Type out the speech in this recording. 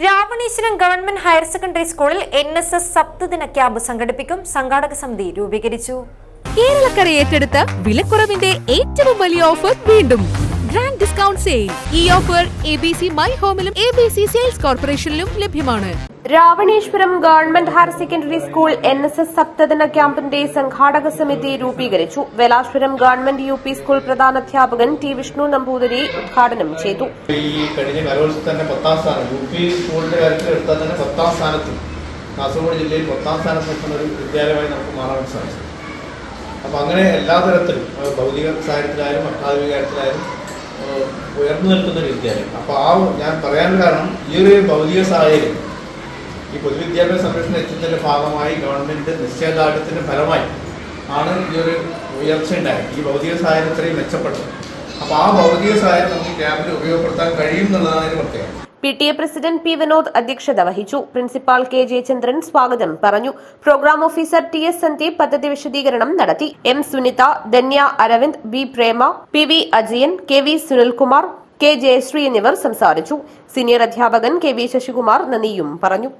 Ravaneeswaram government higher secondary സ്കൂളിൽ N S S സപ്തദിന camp സംഘടിപ്പിക്കും. സംഘാടക സമിതി രൂപീകരിച്ചു. കേരളക്കര ഏറ്റെടുത്ത വിലക്കുറവിന്റെ ഏറ്റവും വലിയ ഓഫർ വീണ്ടും. ഗ്രാൻഡ് ഡിസ്കൗണ്ട് സെയിൽ ഈ offer A B C my ഹോമിലും A B C sales കോർപ്പറേഷനിലും ലഭ്യമാണ്. Ravaneswaram government higher secondary school N S S സപ്തദിന ക്യാമ്പിന്റെ സംഘാടക സമിതി രൂപീകരിച്ചു. Velashwaram government U P school പ്രധാനാധ്യാപകൻ T Vishnu Namboothiri ഉദ്ഘാടനം ചെയ്തു. ഈ കഴിഞ്ഞ കലോത്സവത്തിൽ തന്നെ പത്താം സ്ഥാനം യു പി സ്കൂളിന്റെ കാര്യത്തിൽ എടുത്താൽ തന്നെ പത്താം സ്ഥാനത്ത് കാസർഗോഡ് ജില്ലയിൽ പത്താം സ്ഥാനത്ത് നിൽക്കുന്ന ഒരു വിദ്യാലയമായി നമുക്ക് മാറാൻ സാധിച്ചു. അപ്പം അങ്ങനെ എല്ലാ തരത്തിലും ഭൗതിക സാഹചര്യത്തിലായാലും അക്കാദമിക കാര്യത്തിലായാലും ഉയർന്നു നിൽക്കുന്ന ഒരു വിദ്യാലയം. അപ്പോൾ ആ ഞാൻ പറയാൻ കാരണം ഈ ഒരു ഭൗതിക സാഹചര്യം ഈ പൊതുവിദ്യാഭ്യാസ സംരക്ഷണ യജ്ഞത്തിന്റെ ഭാഗമായി ഗവൺമെന്റ് നിശ്ചയദാർഢ്യത്തിന്റെ ഫലമായി ആണ് ഈ ഒരു ഉയർച്ച ഉണ്ടായത്. ഈ ഭൗതിക സാഹചര്യം ഇത്രയും മെച്ചപ്പെട്ടത് അപ്പോൾ ആ ഭൗതിക സാഹചര്യം നമുക്ക് ക്യാമ്പിൽ ഉപയോഗപ്പെടുത്താൻ കഴിയും എന്നുള്ളതാണ് അതിന് പ്രത്യേകത. P T A president P Vinod അധ്യക്ഷത വഹിച്ചു. പ്രിൻസിപ്പാൾ കെ ജയചന്ദ്രൻ സ്വാഗതം പറഞ്ഞു. Programme officer T S Sandeep പദ്ധതി വിശദീകരണം നടത്തി. M Sunitha Dhanya Aravind B Prema P V Ajayan K V Sunilkumar K Jayasree എന്നിവർ സംസാരിച്ചു. സീനിയർ അധ്യാപകൻ കെ വി ശശികുമാർ നന്ദിയും പറഞ്ഞു.